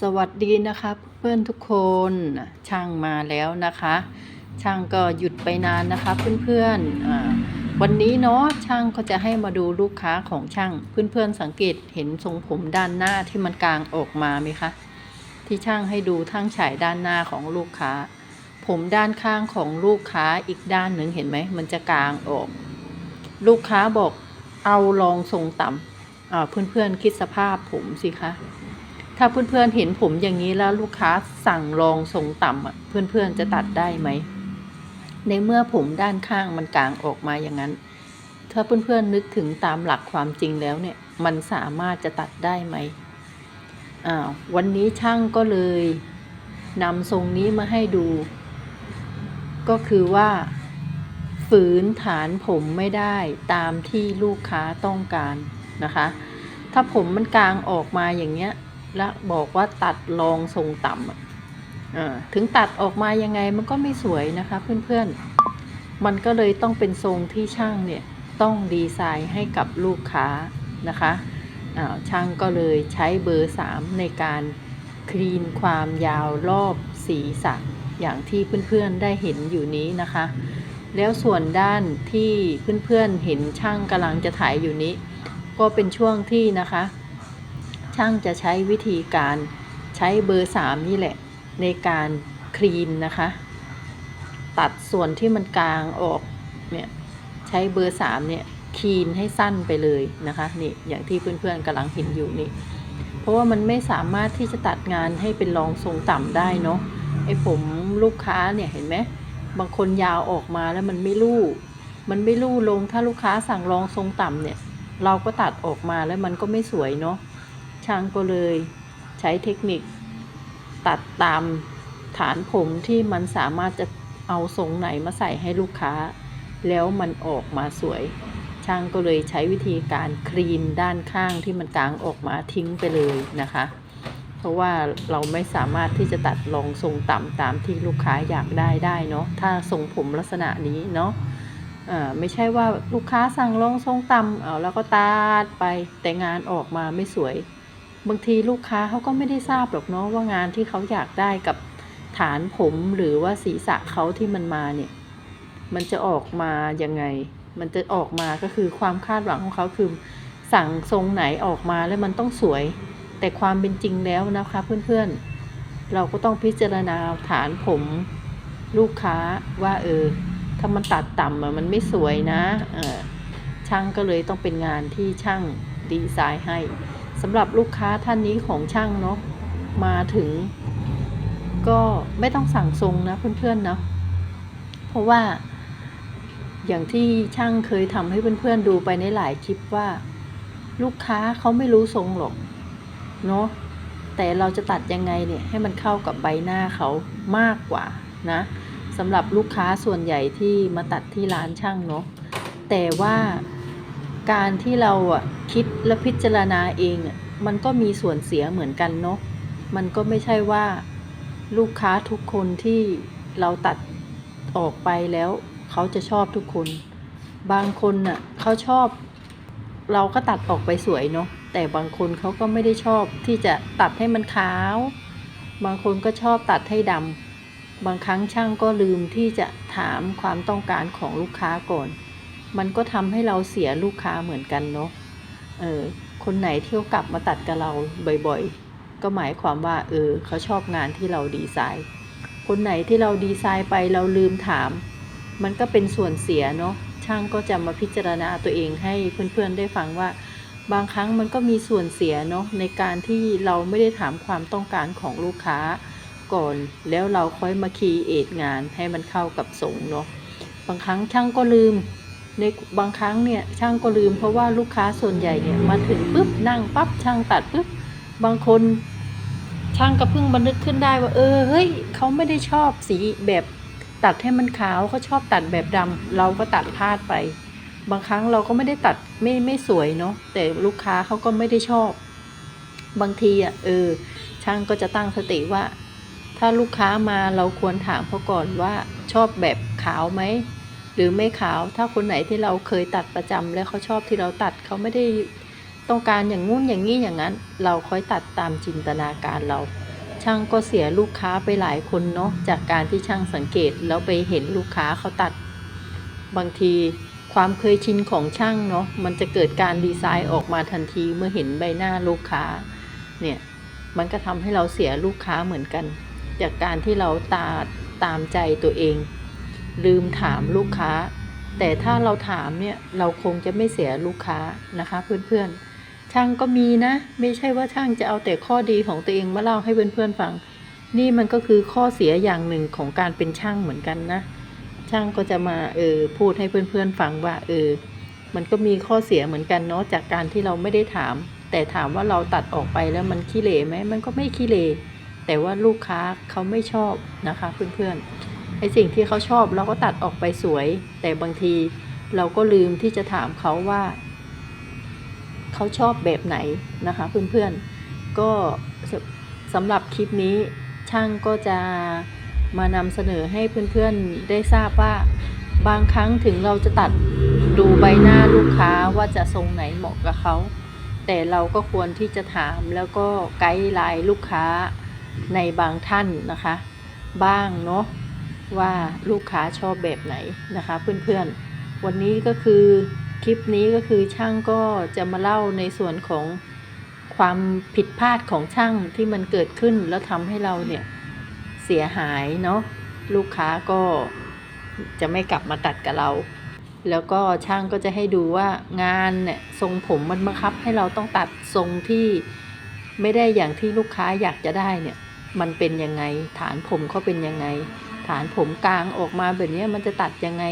สวัสดีนะคะ เพื่อนทุกคนช่างมาแล้วนะคะ ช่างก็หยุดไปนานนะคะเพื่อนๆวันนี้เนาะช่างก็จะให้มาดูลูกค้าของช่างเพื่อนๆสังเกตเห็นทรงผมด้านหน้าที่มันกลางออกมาไหมคะที่ช่างให้ดูทั้งฉายด้านหน้าของลูกค้า ผมด้านข้างของลูกค้าอีกด้านหนึ่งเห็นไหมมันจะกลางออก ลูกค้าบอกเอาลองทรงต่ำเพื่อนๆคิดสภาพผมสิคะ ถ้าเพื่อนๆเห็นผมอย่างนี้แล้วลูกค้าสั่งลองทรงต่ำอะเพื่อนๆจะตัดได้ไหม ในเมื่อผมด้านข้างมันกลางออกมาอย่างนั้น ถ้าเพื่อนๆนึกถึงตามหลักความจริงแล้วเนี่ย มันสามารถจะตัดได้ไหมอ้าววันนี้ช่างก็เลยนำทรงนี้มาให้ดู ก็คือว่า ฝืนฐานผมไม่ได้ตามที่ลูกค้าต้องการนะคะ ถ้าผมมันกลางออกมาอย่างเงี้ย แล้วบอกว่าตัดรองทรงต่ำถึงตัดออกมายังไงมันก็ไม่สวยนะคะเพื่อนๆ มันก็เลยต้องเป็นทรงที่ช่างเนี่ยต้องดีไซน์ให้กับลูกค้านะคะช่างก็เลยใช้เบอร์ 3 ในการคลีนความยาวรอบศีรษะอย่างที่เพื่อนๆได้เห็นอยู่นี้นะคะ แล้วส่วนด้านที่เพื่อนๆเห็นช่างกำลังจะถ่ายอยู่นี้ ก็เป็นช่วงที่นะคะ ช่างจะใช้วิธีการใช้เบอร์ 3 นี่แหละ ในการคลีนนะคะ ตัดส่วนที่มันกลางออกเนี่ยใช้เบอร์ 3 เนี่ยคลีนให้สั้นไปเลยนะคะนี่อย่างที่เพื่อนๆกำลังเห็นอยู่นี่เพราะว่ามันไม่สามารถที่จะตัดงานให้เป็นรองทรงต่ำได้เนาะไอ้ผมลูกค้าเนี่ยเห็นไหมบางคนยาวออกมาแล้วมันไม่ลู่มันไม่ลู่ลงถ้าลูกค้าสั่งรองทรงต่ำเนี่ย เราก็ตัดออกมาแล้วมันก็ไม่สวยเนาะ ช่างก็เลยใช้เทคนิคตัดตามฐานผมที่มันสามารถจะเอาทรงไหนมาใส่ให้ลูกค้า แล้วมันออกมาสวย ช่างก็เลยใช้วิธีการคลีนด้านข้างที่มันกลางออกมาทิ้งไปเลยนะคะ เพราะว่าเราไม่สามารถที่จะตัดรองทรงต่ำตามที่ลูกค้าอยากได้ได้เนาะถ้าทรงผมลักษณะนี้เนาะอ่าไม่ใช่ว่าลูกค้าสั่งลงทรงต่ำเอาแล้วก็ตัดไปแต่งานออกมาไม่สวย บางทีลูกค้าเขาก็ไม่ได้ทราบหรอกเนาะว่างานที่เขาอยากได้กับฐานผมหรือว่าศีรษะเขาที่มันมาเนี่ย มันจะออกมายังไง มันจะออกมาก็คือความคาดหวังของเขาคือสั่งทรงไหนออกมาแล้วมันต้องสวย แต่ความเป็นจริงแล้วนะคะเพื่อนๆ เราก็ต้องพิจารณาฐานผมลูกค้าว่าเออถ้ามันตัดต่ำมันไม่สวยนะออช่างก็เลยต้องเป็นงานที่ช่างดีไซน์ให้ สำหรับลูกค้าท่านนี้ของช่างเนาะมาถึง ก็ไม่ต้องสั่งทรงนะเพื่อนๆเนาะเพราะว่า อย่างที่ช่างเคยทำให้เพื่อนๆดูไปในหลายคลิปว่า ลูกค้าเขาไม่รู้ทรงหรอกเนาะแต่เราจะตัดยังไงเนี่ยให้มันเข้ากับใบหน้าเขามากกว่านะสำหรับลูกค้าส่วนใหญ่ที่มาตัดที่ร้านช่างเนาะแต่ว่า การที่เราอะคิดและพิจารณาเองมันก็มีส่วนเสียเหมือนกันเนาะมันก็ไม่ใช่ว่าลูกค้าทุกคนที่เราตัดออกไปแล้ว เขาจะชอบทุกคน บางคนน่ะเขาชอบ เราก็ตัดออกไปสวยเนาะแต่บางคนเขาก็ไม่ได้ชอบที่จะตัดให้มันขาว บางคนก็ชอบตัดให้ดำบางครั้งช่างก็ลืมที่จะถามความต้องการของลูกค้าก่อน มันก็ทำให้เราเสียลูกค้าเหมือนกันเนาะเออคนไหนเที่ยวกลับมาตัดกับเราบ่อยๆ ก็หมายความว่า เออเขาชอบงานที่เราดีไซน์ คนไหนที่เราดีไซน์ไปเราลืมถาม มันก็เป็นส่วนเสียเนาะช่างก็จะมาพิจารณาตัวเองให้เพื่อนๆได้ฟังว่า บางครั้งมันก็มีส่วนเสียเนาะในการที่เราไม่ได้ถามความต้องการของลูกค้าก่อน แล้วเราค่อยมาคีเอทงานให้มันเข้ากับทรงเนาะบางครั้งช่างก็ลืม ในบางครั้งเนี่ยช่างก็ลืมเพราะว่าลูกค้าส่วนใหญ่เนี่ยมาถึงปุ๊บนั่งปั๊บช่างตัดปุ๊บบางคนช่างก็เพิ่งบันทึกขึ้นได้ว่า เออเฮ้ยเขาไม่ได้ชอบสีแบบตัดให้มันขาวเขาชอบตัดแบบดำเราก็ตัดพลาดไป บางครั้งเราก็ไม่ได้ตัดไม่ไม่สวยเนาะแต่ลูกค้าเขาก็ไม่ได้ชอบ บางทีอะเออ ช่างก็จะตั้งสติว่า ถ้าลูกค้ามาเราควรถามเขาก่อนว่าชอบแบบขาวไหม หรือไม่ขาวถ้าคนไหนที่เราเคยตัดประจำแล้วเขาชอบที่เราตัดเขาไม่ได้ต้องการอย่างงู้นอย่างนี้อย่างนั้น เราค่อยตัดตามจินตนาการเรา ช่างก็เสียลูกค้าไปหลายคนเนาะจากการที่ช่างสังเกตแล้วไปเห็นลูกค้าเขาตัด บางทีความเคยชินของช่างเนาะมันจะเกิดการดีไซน์ออกมาทันทีเมื่อเห็นใบหน้าลูกค้าเนี่ยมันก็ทำให้เราเสียลูกค้าเหมือนกัน จากการที่เราตาตามใจตัวเอง ลืมถามลูกค้า แต่ถ้าเราถามเนี่ยเราคงจะไม่เสียลูกค้านะคะ เพื่อนๆ ช่างก็มีนะ ไม่ใช่ว่าช่างจะเอาแต่ข้อดีของตัวเองมาเล่าให้เพื่อนๆฟัง นี่มันก็คือข้อเสียอย่างหนึ่งของการเป็นช่างเหมือนกันนะ ช่างก็จะมาเออพูดให้เพื่อนๆฟังว่าเออมันก็มีข้อเสียเหมือนกันเนาะจากการที่เราไม่ได้ถาม แต่ถามว่าเราตัดออกไปแล้วมันขี้เหร่ไหมมันก็ไม่ขี้เหร่แต่ว่าลูกค้าเขาไม่ชอบนะคะเพื่อนๆ อสิ่งที่เขาชอบเราก็ตัดออกไปสวย แต่บางทีเราก็ลืมที่จะถามเขาว่า เขาชอบแบบไหนนะคะเพื่อนๆ ก็สสำหรับคลิปนี้ช่างก็จะมานำเสนอให้เพื่อนๆได้ทราบว่าบางครั้งถึงเราจะตัดดูใบหน้าลูกค้าว่าจะทรงไหนเหมาะกับเขา แต่เราก็ควรที่จะถามแล้วก็ไกด์ไลน์ลูกค้าในบางท่านนะคะ บ้างเนาะ ว่าลูกค้าชอบแบบไหนนะคะเพื่อนๆ วันนี้ก็คือคลิปนี้ก็คือช่างก็จะมาเล่าในส่วนของความผิดพลาดของช่างที่มันเกิดขึ้นแล้วทำให้เราเนี่ยเสียหายเนาะลูกค้าก็จะไม่กลับมาตัดกับเรา แล้วก็ช่างก็จะให้ดูว่างานเนี่ยทรงผมมันบังคับให้เราต้องตัดทรงที่ไม่ได้อย่างที่ลูกค้าอยากจะได้เนี่ย มันเป็นยังไงฐานผมเขาเป็นยังไง ฐานผมกลางออกมาแบบนี้มันจะตัดยังไง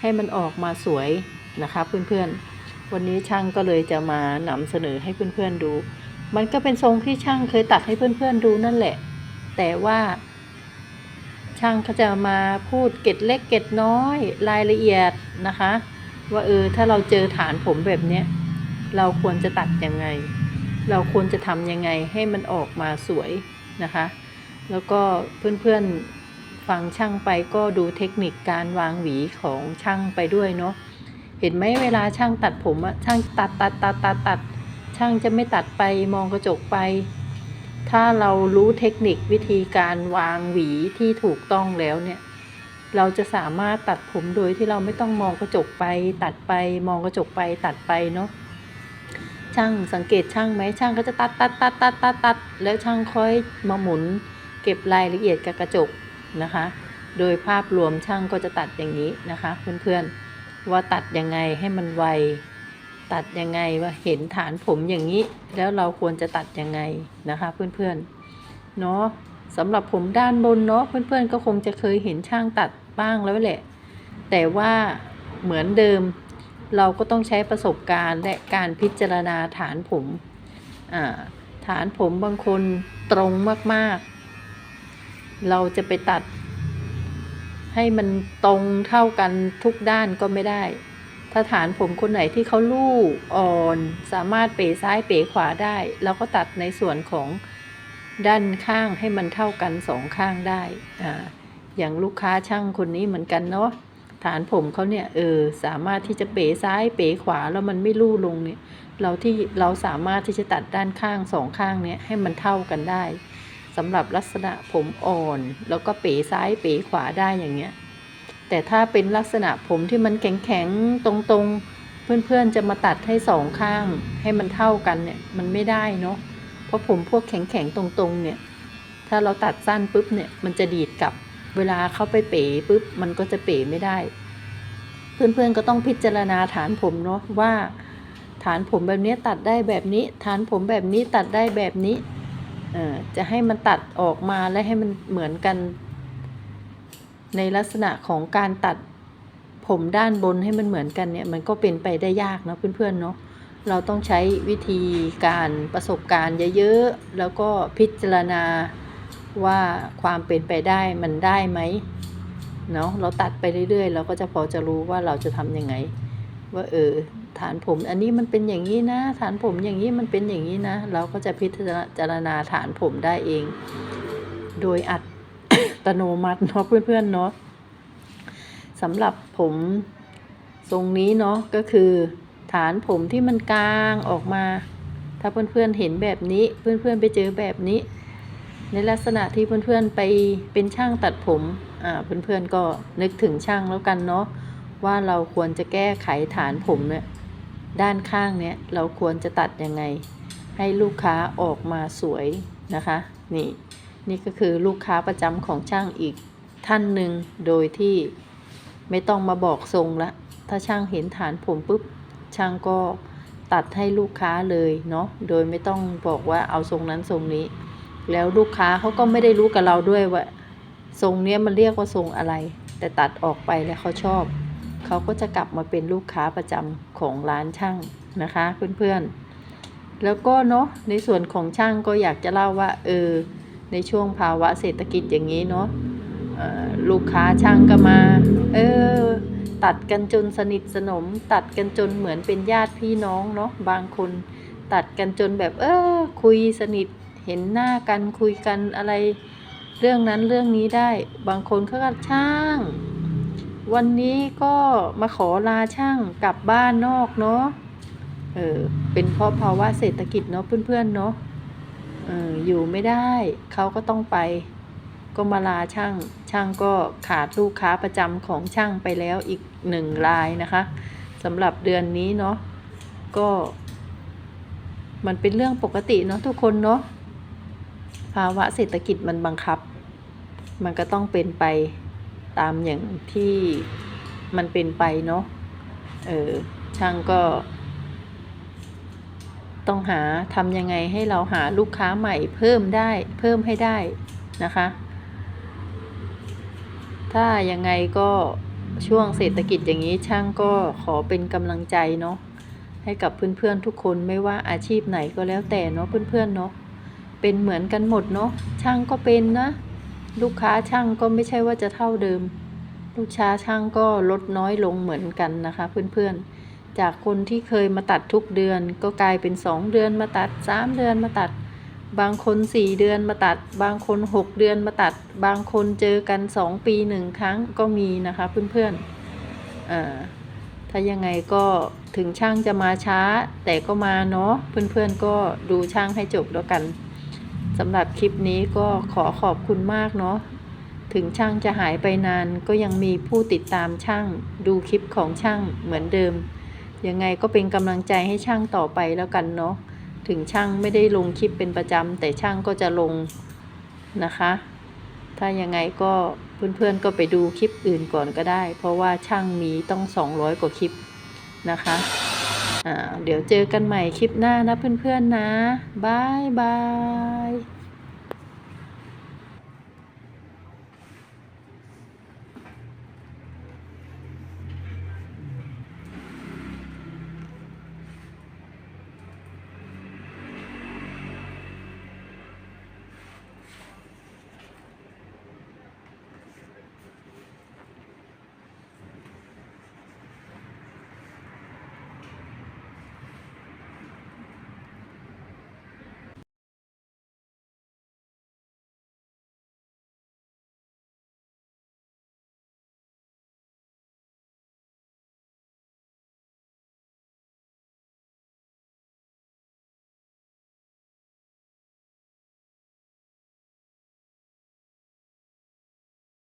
ให้มันออกมาสวยนะคะเพื่อนๆ วันนี้ช่างก็เลยจะมานำเสนอให้เพื่อนๆดู มันก็เป็นทรงที่ช่างเคยตัดให้เพื่อนๆดูนั่นแหละ แต่ว่า ช่างเขาจะมาพูดเกร็ดเล็กเกร็ดน้อยรายละเอียดนะคะ ว่าเออถ้าเราเจอฐานผมแบบนี้เราควรจะตัดยังไง เราควรจะทำยังไงให้มันออกมาสวยนะคะ แล้วก็เพื่อนๆ ฟังช่างไปก็ดูเทคนิคการวางหวีของช่างไปด้วยเนาะเห็นไหมเวลาช่างตัดผมอะช่างตัดตัดตัดตัดตัดช่างจะไม่ตัดไปมองกระจกไป ถ้าเรารู้เทคนิควิธีการวางหวีที่ถูกต้องแล้วเนี่ย เราจะสามารถตัดผมโดยที่เราไม่ต้องมองกระจกไป ตัดไปมองกระจกไปตัดไปเนาะช่างสังเกตช่างไหมช่างก็จะตัดตัดตัดตัดตัดตัดแล้วช่างค่อยมาหมุน เก็บรายละเอียดกับกระจก นะคะ โดยภาพรวมช่างก็จะตัดอย่างนี้นะคะ เพื่อนๆว่าตัดยังไงให้มันไว ตัดยังไงว่าเห็นฐานผมอย่างนี้ แล้วเราควรจะตัดยังไงนะคะ เพื่อนๆเนาะสำหรับผมด้านบนเนาะเพื่อนๆก็คงจะเคยเห็นช่างตัดบ้างแล้วแหละ แต่ว่าเหมือนเดิมเราก็ต้องใช้ประสบการณ์และการพิจารณาฐานผม ฐานผมบางคนตรงมาก เราจะไปตัด ให้มันตรงเท่ากันทุกด้านก็ไม่ได้ ถ้าฐานผมคนไหนที่เขาลู่อ่อน สามารถเป๋ซ้ายเป๋ขวาได้ เราก็ตัดในส่วนของด้านข้างให้มันเท่ากันสองข้างได้อ่าอย่างลูกค้าช่างคนนี้เหมือนกันเนาะฐานผมเขาเนี่ยเออสามารถที่จะเป๋ซ้ายเป๋ขวาแล้วมันไม่ลู่ลงเนี่ย เราที่เราสามารถที่จะตัดด้านข้างสองข้างเนี้ยให้มันเท่ากันได้ สำหรับลักษณะผมอ่อน แล้วก็เป๋ซ้ายเป๋ขวาได้อย่างเงี้ย แต่ถ้าเป็นลักษณะผมที่มันแข็งแข็งๆตรงๆ เพื่อนๆ จะมาตัดให้สองข้างให้มันเท่ากันเนี่ยมันไม่ได้เนาะ เพราะผมพวกแข็งแข็งๆ ตรงๆ เนี่ย ถ้าเราตัดสั้นปุ๊บเนี่ยมันจะดีดกลับ เวลาเข้าไปเป๋ปุ๊บมันก็จะเป๋ไม่ได้ เพื่อนๆ ก็ต้องพิจารณาฐานผมเนาะว่า ฐานผมแบบนี้ตัดได้แบบนี้ ฐานผมแบบนี้ตัดได้แบบนี้ จะให้มันตัดออกมาและให้มันเหมือนกัน ในลักษณะของการตัดผมด้านบนให้มันเหมือนกันเนี่ยมันก็เป็นไปได้ยากเนาะเพื่อนๆเนาะเราต้องใช้วิธีการประสบการณ์เยอะๆ แล้วก็พิจารณาว่าความเป็นไปได้มันได้ไหมเนาะเราตัดไปเรื่อยๆ เราก็จะพอจะรู้ว่าเราจะทำยังไง ว่าเออ ฐานผมอันนี้มันเป็นอย่างนี้นะ ฐานผมอย่างนี้มันเป็นอย่างนี้นะ เราก็จะพิจารณาฐานผมได้เอง โดยอัดอัตโนมัติเนาะเพื่อนๆเนาะสำหรับผมทรงนี้เนาะก็คือ ฐานผมที่มันกลางออกมา ถ้าเพื่อนๆเห็นแบบนี้เพื่อนๆไปเจอแบบนี้ ในลักษณะที่เพื่อนๆไปเป็นช่างตัดผมอ่าเพื่อนๆก็นึกถึงช่างแล้วกันเนาะว่าเราควรจะแก้ไขฐานผมเนี่ย ด้านข้างเนี่ยเราควรจะตัดยังไง ให้ลูกค้าออกมาสวยนะคะ นี่นี่ก็คือลูกค้าประจำของช่างอีกท่านหนึ่งโดยที่ไม่ต้องมาบอกทรงละ ถ้าช่างเห็นฐานผมปุ๊บช่างก็ตัดให้ลูกค้าเลยเนาะโดยไม่ต้องบอกว่าเอาทรงนั้นทรงนี้ แล้วลูกค้าเขาก็ไม่ได้รู้กับเราด้วยว่าทรงเนี้ยมันเรียกว่าทรงอะไร แต่ตัดออกไปแล้วเขาชอบ เขาก็จะกลับมาเป็นลูกค้าประจำของร้านช่างนะคะเพื่อนๆ แล้วก็เนาะในส่วนของช่างก็อยากจะเล่าว่าเออในช่วงภาวะเศรษฐกิจอย่างนี้เนาะออลูกค้าช่างก็มา เออ ตัดกันจนสนิทสนม ตัดกันจนเหมือนเป็นญาติพี่น้องเนาะบางคนตัดกันจนแบบเออคุยสนิทเห็นหน้ากันคุยกันอะไร เรื่องนั้นเรื่องนี้ได้ บางคนเขาก็ช่าง วันนี้ก็มาขอลาช่างกลับบ้านนอกเนาะ เออ เป็นเพราะภาวะเศรษฐกิจเนาะเพื่อนๆเนาะ เออ อยู่ไม่ได้ เขาก็ต้องไป ก็มาลาช่าง ช่างก็ขาดลูกค้าประจำของช่างไปแล้วอีกหนึ่งรายนะคะสำหรับเดือนนี้เนาะ ก็ มันเป็นเรื่องปกติเนาะทุกคนเนาะ ภาวะเศรษฐกิจมันบังคับ มันก็ต้องเป็นไป ตามอย่างที่มันเป็นไปเนาะ เออ ช่างก็ ต้องหาทำยังไงให้เราหาลูกค้าใหม่เพิ่มได้ เพิ่มให้ได้นะคะ ถ้ายังไงก็ช่วงเศรษฐกิจอย่างนี้ช่างก็ขอเป็นกำลังใจเนาะให้กับเพื่อนๆทุกคนไม่ว่าอาชีพไหนก็แล้วแต่เนาะเพื่อนๆเนาะเป็นเหมือนกันหมดเนาะช่างก็เป็นนะ ลูกค้าช่างก็ไม่ใช่ว่าจะเท่าเดิม ลูกค้าช่างก็ลดน้อยลงเหมือนกันนะคะ เพื่อนๆ จากคนที่เคยมาตัดทุกเดือน ก็กลายเป็นสองเดือนมาตัดสามเดือนมาตัด บางคนสี่เดือนมาตัด บางคนหกเดือนมาตัด บางคนเจอกันสองปีหนึ่งครั้งก็มีนะคะเพื่อนๆอ่าถ้ายังไงก็ถึงช่างจะมาช้า แต่ก็มาเนาะเพื่อนๆก็ดูช่างให้จบแล้วกัน สำหรับคลิปนี้ก็ขอขอบคุณมากเนาะถึงช่างจะหายไปนานก็ยังมีผู้ติดตามช่าง ดูคลิปของช่างเหมือนเดิม ยังไงก็เป็นกำลังใจให้ช่างต่อไปแล้วกันเนาะถึงช่างไม่ได้ลงคลิปเป็นประจำแต่ช่างก็จะลงนะคะ ถ้ายังไงก็เพื่อนๆก็ไปดูคลิปอื่นก่อนก็ได้ เพราะว่าช่างมีต้อง 200 กว่าคลิปนะคะ เดี๋ยวเจอกันใหม่คลิปหน้านะเพื่อนๆนะบายบาย